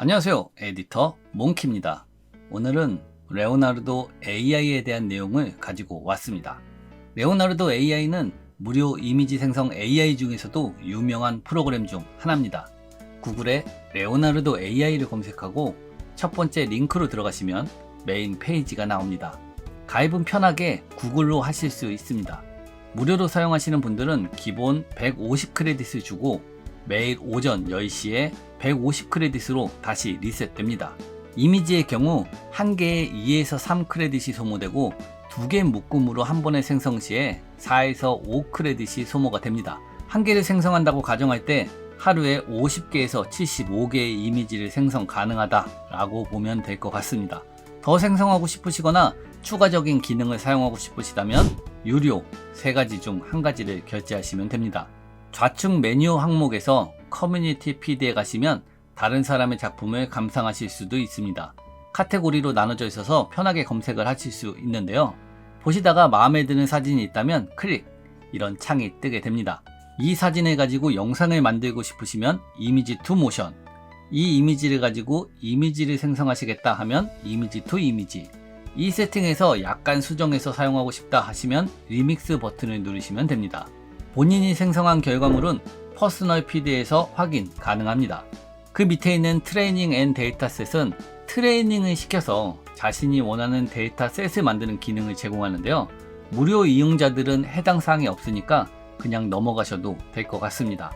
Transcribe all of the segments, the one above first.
안녕하세요. 에디터 몽키입니다. 오늘은 레오나르도 AI에 대한 내용을 가지고 왔습니다. 레오나르도 AI는 무료 이미지 생성 AI 중에서도 유명한 프로그램 중 하나입니다. 구글에 레오나르도 AI를 검색하고 첫 번째 링크로 들어가시면 메인 페이지가 나옵니다. 가입은 편하게 구글로 하실 수 있습니다. 무료로 사용하시는 분들은 기본 150 크레딧을 주고 매일 오전 10시에 150 크레딧으로 다시 리셋됩니다. 이미지의 경우 한 개에 2에서 3 크레딧이 소모되고 두 개 묶음으로 한 번에 생성 시에 4에서 5 크레딧이 소모가 됩니다. 한 개를 생성한다고 가정할 때 하루에 50개에서 75개의 이미지를 생성 가능하다라고 보면 될 것 같습니다. 더 생성하고 싶으시거나 추가적인 기능을 사용하고 싶으시다면 유료 세 가지 중 한 가지를 결제하시면 됩니다. 좌측 메뉴 항목에서 커뮤니티 피드에 가시면 다른 사람의 작품을 감상하실 수도 있습니다. 카테고리로 나눠져 있어서 편하게 검색을 하실 수 있는데요. 보시다가 마음에 드는 사진이 있다면 클릭! 이런 창이 뜨게 됩니다. 이 사진을 가지고 영상을 만들고 싶으시면 이미지 투 모션. 이 이미지를 가지고 이미지를 생성하시겠다 하면 이미지 투 이미지. 이 세팅에서 약간 수정해서 사용하고 싶다 하시면 리믹스 버튼을 누르시면 됩니다. 본인이 생성한 결과물은 퍼스널 피드에서 확인 가능합니다. 그 밑에 있는 트레이닝 앤 데이터셋은 트레이닝을 시켜서 자신이 원하는 데이터셋을 만드는 기능을 제공하는데요. 무료 이용자들은 해당 사항이 없으니까 그냥 넘어가셔도 될 것 같습니다.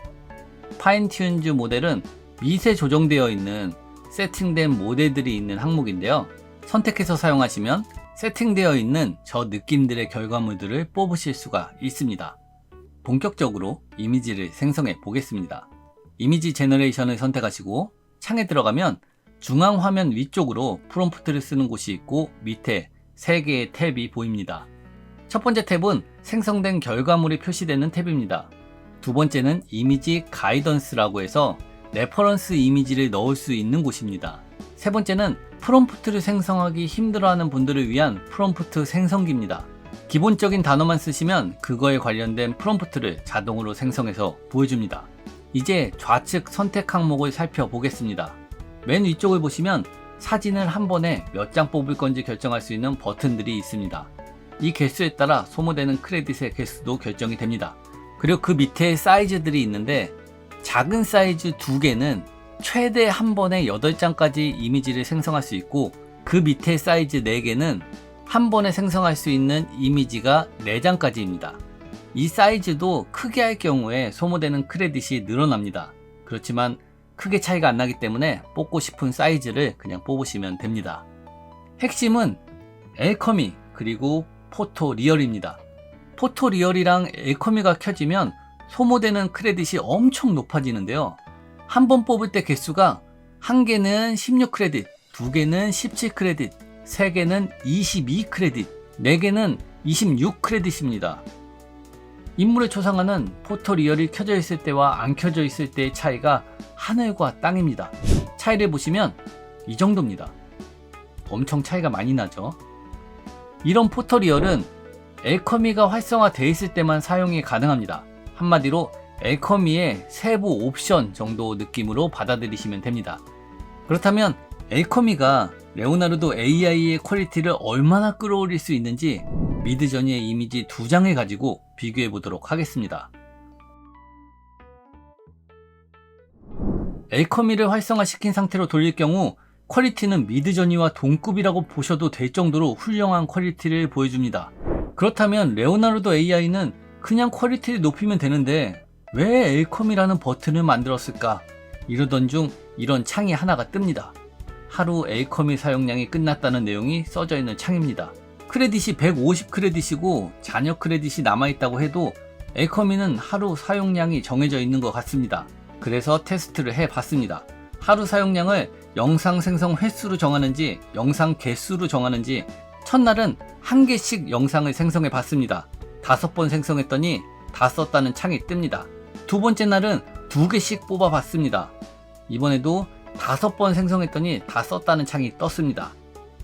파인튠즈 모델은 미세 조정되어 있는 세팅된 모델들이 있는 항목인데요. 선택해서 사용하시면 세팅되어 있는 저 느낌들의 결과물들을 뽑으실 수가 있습니다. 본격적으로 이미지를 생성해 보겠습니다. 이미지 제너레이션을 선택하시고 창에 들어가면 중앙 화면 위쪽으로 프롬프트를 쓰는 곳이 있고 밑에 3개의 탭이 보입니다. 첫 번째 탭은 생성된 결과물이 표시되는 탭입니다. 두 번째는 이미지 가이던스라고 해서 레퍼런스 이미지를 넣을 수 있는 곳입니다. 세 번째는 프롬프트를 생성하기 힘들어하는 분들을 위한 프롬프트 생성기입니다. 기본적인 단어만 쓰시면 그거에 관련된 프롬프트를 자동으로 생성해서 보여줍니다. 이제 좌측 선택 항목을 살펴보겠습니다. 맨 위쪽을 보시면 사진을 한 번에 몇 장 뽑을 건지 결정할 수 있는 버튼들이 있습니다. 이 개수에 따라 소모되는 크레딧의 개수도 결정이 됩니다. 그리고 그 밑에 사이즈들이 있는데 작은 사이즈 두 개는 최대 한 번에 8장까지 이미지를 생성할 수 있고 그 밑에 사이즈 4개는 한 번에 생성할 수 있는 이미지가 4장까지입니다. 이 사이즈도 크게 할 경우에 소모되는 크레딧이 늘어납니다. 그렇지만 크게 차이가 안 나기 때문에 뽑고 싶은 사이즈를 그냥 뽑으시면 됩니다. 핵심은 엘커미 그리고 포토 리얼입니다. 포토 리얼이랑 엘커미가 켜지면 소모되는 크레딧이 엄청 높아지는데요. 한 번 뽑을 때 개수가 한 개는 16 크레딧, 두 개는 17 크레딧, 세 개는 22 크레딧, 네 개는 26 크레딧입니다. 인물의 초상화는 포토 리얼이 켜져 있을 때와 안 켜져 있을 때의 차이가 하늘과 땅입니다. 차이를 보시면 이 정도입니다. 엄청 차이가 많이 나죠. 이런 포토 리얼은 엘커미가 활성화되어 있을 때만 사용이 가능합니다. 한마디로 엘커미의 세부 옵션 정도 느낌으로 받아들이시면 됩니다. 그렇다면 엘커미가 레오나르도 AI의 퀄리티를 얼마나 끌어올릴 수 있는지 미드저니의 이미지 두 장을 가지고 비교해 보도록 하겠습니다. 엘커미를 활성화시킨 상태로 돌릴 경우 퀄리티는 미드저니와 동급이라고 보셔도 될 정도로 훌륭한 퀄리티를 보여줍니다. 그렇다면 레오나르도 AI는 그냥 퀄리티를 높이면 되는데 왜 엘컴이라는 버튼을 만들었을까? 이러던 중 이런 창이 하나가 뜹니다. 하루 엘컴이 사용량이 끝났다는 내용이 써져 있는 창입니다. 크레딧이 150 크레딧이고 잔여 크레딧이 남아있다고 해도 엘커미는 하루 사용량이 정해져 있는 것 같습니다. 그래서 테스트를 해봤습니다. 하루 사용량을 영상 생성 횟수로 정하는지 영상 개수로 정하는지 첫날은 한 개씩 영상을 생성해 봤습니다. 다섯 번 생성했더니 다 썼다는 창이 뜹니다. 두 번째 날은 두 개씩 뽑아 봤습니다. 이번에도 다섯 번 생성했더니 다 썼다는 창이 떴습니다.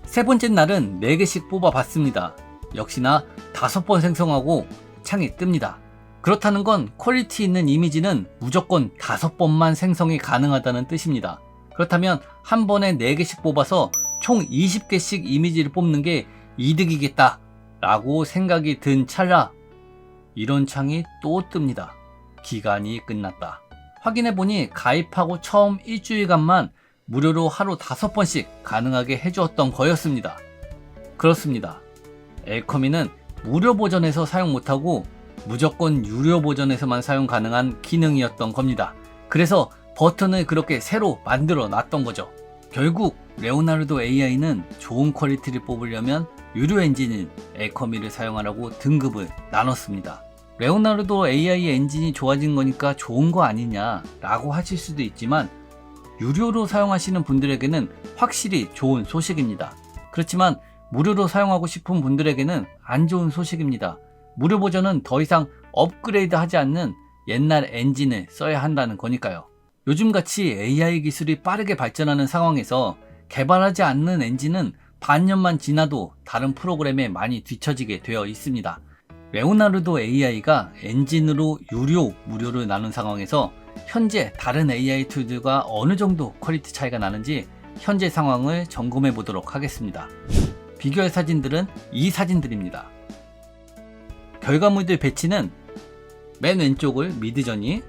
세 번째 날은 네 개씩 뽑아 봤습니다. 역시나 다섯 번 생성하고 창이 뜹니다. 그렇다는 건 퀄리티 있는 이미지는 무조건 다섯 번만 생성이 가능하다는 뜻입니다. 그렇다면 한 번에 4개씩 뽑아서 총 20개씩 이미지를 뽑는 게 이득이겠다 라고 생각이 든 찰나 이런 창이 또 뜹니다. 기간이 끝났다. 확인해보니 가입하고 처음 일주일간만 무료로 하루 5번씩 가능하게 해주었던 거였습니다. 그렇습니다. 엘커미는 무료 버전에서 사용 못하고 무조건 유료 버전에서만 사용 가능한 기능이었던 겁니다. 그래서 버튼을 그렇게 새로 만들어 놨던 거죠. 결국 레오나르도 AI는 좋은 퀄리티를 뽑으려면 유료 엔진인 엘커미를 사용하라고 등급을 나눴습니다. 레오나르도 AI 엔진이 좋아진 거니까 좋은 거 아니냐 라고 하실 수도 있지만 유료로 사용하시는 분들에게는 확실히 좋은 소식입니다. 그렇지만 무료로 사용하고 싶은 분들에게는 안 좋은 소식입니다. 무료 버전은 더 이상 업그레이드 하지 않는 옛날 엔진을 써야 한다는 거니까요. 요즘같이 AI 기술이 빠르게 발전하는 상황에서 개발하지 않는 엔진은 반년만 지나도 다른 프로그램에 많이 뒤처지게 되어 있습니다. 레오나르도 AI가 엔진으로 유료, 무료를 나눈 상황에서 현재 다른 AI 툴들과 어느 정도 퀄리티 차이가 나는지 현재 상황을 점검해 보도록 하겠습니다. 비교할 사진들은 이 사진들입니다. 결과물들 배치는 맨 왼쪽을 미드저니,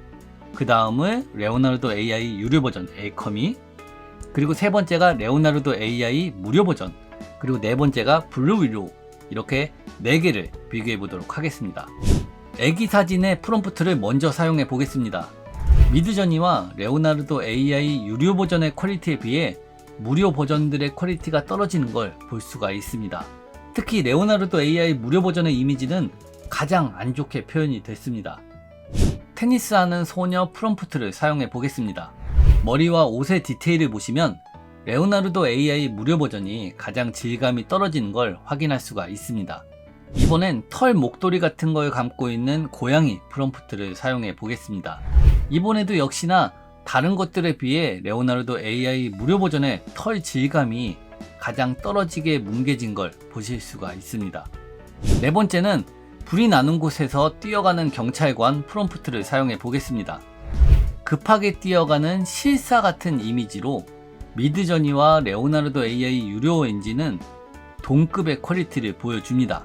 그 다음을 레오나르도 AI 유료 버전 에이커미, 그리고 세 번째가 레오나르도 AI 무료 버전, 그리고 네 번째가 블루 윌로우 이렇게 네 개를 비교해 보도록 하겠습니다. 애기 사진의 프롬프트를 먼저 사용해 보겠습니다. 미드저니와 레오나르도 AI 유료 버전의 퀄리티에 비해 무료 버전들의 퀄리티가 떨어지는 걸 볼 수가 있습니다. 특히 레오나르도 AI 무료 버전의 이미지는 가장 안 좋게 표현이 됐습니다. 테니스하는 소녀 프롬프트를 사용해 보겠습니다. 머리와 옷의 디테일을 보시면 레오나르도 AI 무료 버전이 가장 질감이 떨어지는 걸 확인할 수가 있습니다. 이번엔 털 목도리 같은 걸 감고 있는 고양이 프롬프트를 사용해 보겠습니다. 이번에도 역시나 다른 것들에 비해 레오나르도 AI 무료 버전의 털 질감이 가장 떨어지게 뭉개진 걸 보실 수가 있습니다. 네 번째는 불이 나는 곳에서 뛰어가는 경찰관 프롬프트를 사용해 보겠습니다. 급하게 뛰어가는 실사 같은 이미지로 미드저니와 레오나르도 AI 유료 엔진은 동급의 퀄리티를 보여줍니다.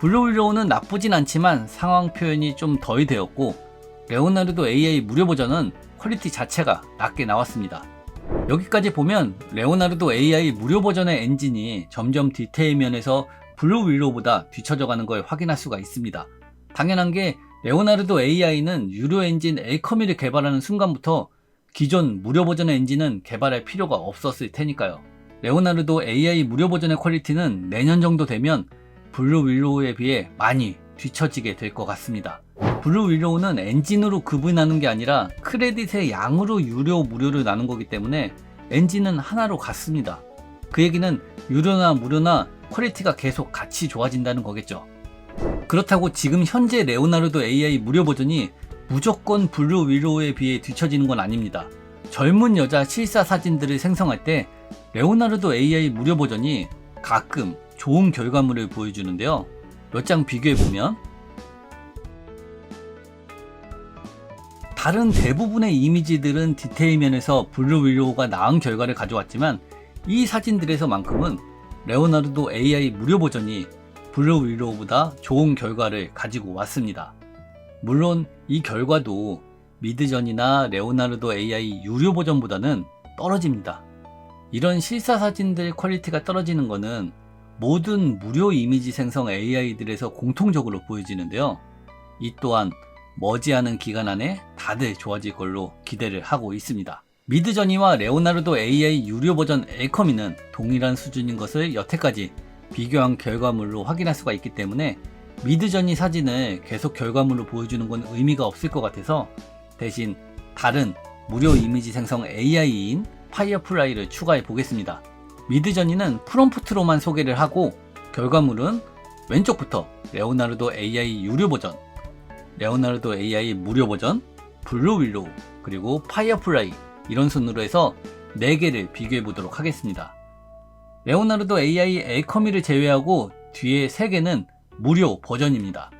블루윌로우는 나쁘진 않지만 상황 표현이 좀덜 되었고 레오나르도 AI 무료 버전은 퀄리티 자체가 낮게 나왔습니다. 여기까지 보면 레오나르도 AI 무료 버전의 엔진이 점점 디테일 면에서 블루 윌로우보다 뒤처져 가는 걸 확인할 수가 있습니다. 당연한 게 레오나르도 AI는 유료 엔진 엘커미를 개발하는 순간부터 기존 무료 버전의 엔진은 개발할 필요가 없었을 테니까요. 레오나르도 AI 무료 버전의 퀄리티는 내년 정도 되면 블루 윌로우에 비해 많이 뒤처지게 될 것 같습니다. 블루 윌로우는 엔진으로 구분하는 게 아니라 크레딧의 양으로 유료 무료를 나눈 거기 때문에 엔진은 하나로 같습니다. 그 얘기는 유료나 무료나 퀄리티가 계속 같이 좋아진다는 거겠죠. 그렇다고 지금 현재 레오나르도 AI 무료 버전이 무조건 블루 윌로우에 비해 뒤처지는 건 아닙니다. 젊은 여자 실사 사진들을 생성할 때 레오나르도 AI 무료 버전이 가끔 좋은 결과물을 보여주는데요. 몇 장 비교해 보면 다른 대부분의 이미지들은 디테일 면에서 블루 윌로우가 나은 결과를 가져왔지만 이 사진들에서만큼은 레오나르도 AI 무료 버전이 블루 윌로우보다 좋은 결과를 가지고 왔습니다. 물론 이 결과도 미드전이나 레오나르도 AI 유료 버전보다는 떨어집니다. 이런 실사 사진들 퀄리티가 떨어지는 것은 모든 무료 이미지 생성 AI들에서 공통적으로 보여지는데요. 이 또한 머지않은 기간 안에 다들 좋아질 걸로 기대를 하고 있습니다. 미드저니와 레오나르도 AI 유료 버전 엘커미는 동일한 수준인 것을 여태까지 비교한 결과물로 확인할 수가 있기 때문에 미드저니 사진을 계속 결과물로 보여주는 건 의미가 없을 것 같아서 대신 다른 무료 이미지 생성 AI인 파이어플라이를 추가해 보겠습니다. 미드저니는 프롬프트로만 소개를 하고 결과물은 왼쪽부터 레오나르도 AI 유료 버전, 레오나르도 AI 무료 버전, 블루 윌로우, 그리고 파이어플라이 이런 순으로 해서 4개를 비교해 보도록 하겠습니다. 레오나르도 AI 엘커미를 제외하고 뒤에 3개는 무료 버전입니다.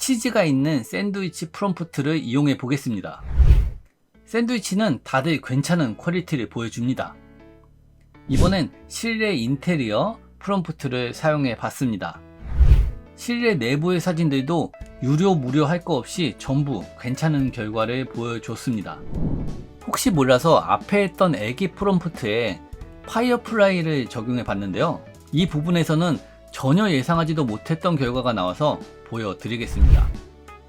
치즈가 있는 샌드위치 프롬프트를 이용해 보겠습니다. 샌드위치는 다들 괜찮은 퀄리티를 보여줍니다. 이번엔 실내 인테리어 프롬프트를 사용해 봤습니다. 실내 내부의 사진들도 유료 무료 할 거 없이 전부 괜찮은 결과를 보여줬습니다. 혹시 몰라서 앞에 했던 애기 프롬프트에 파이어플라이를 적용해 봤는데요. 이 부분에서는 전혀 예상하지도 못했던 결과가 나와서 보여드리겠습니다.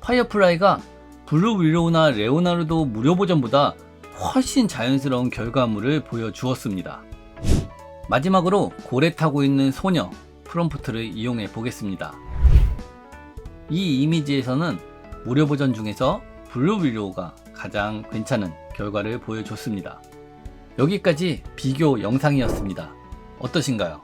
파이어플라이가 블루 윌로우나 레오나르도 무료 버전보다 훨씬 자연스러운 결과물을 보여주었습니다. 마지막으로 고래 타고 있는 소녀 프롬프트를 이용해 보겠습니다. 이 이미지에서는 무료 버전 중에서 블루 윌로우가 가장 괜찮은 결과를 보여줬습니다. 여기까지 비교 영상이었습니다. 어떠신가요?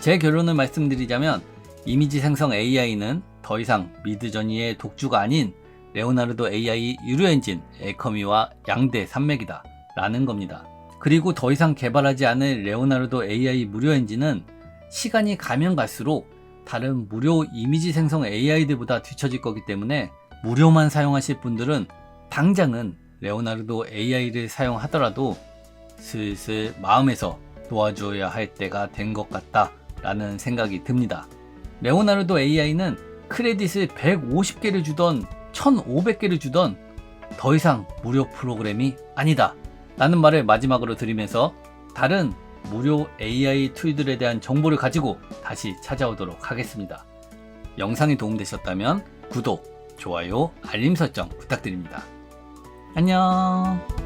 제 결론을 말씀드리자면 이미지 생성 AI는 더 이상 미드저니의 독주가 아닌 레오나르도 AI 유료 엔진 에커미와 양대 산맥이다 라는 겁니다. 그리고 더 이상 개발하지 않을 레오나르도 AI 무료 엔진은 시간이 가면 갈수록 다른 무료 이미지 생성 AI들보다 뒤처질 거기 때문에 무료만 사용하실 분들은 당장은 레오나르도 AI를 사용하더라도 슬슬 마음에서 놓아줘야 할 때가 된 것 같다 라는 생각이 듭니다. 레오나르도 AI는 크레딧을 150개를 주던 1500개를 주던 더 이상 무료 프로그램이 아니다 라는 말을 마지막으로 드리면서 다른 무료 AI 툴들에 대한 정보를 가지고 다시 찾아오도록 하겠습니다. 영상이 도움되셨다면 구독, 좋아요, 알림 설정 부탁드립니다. 안녕.